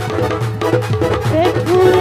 হালা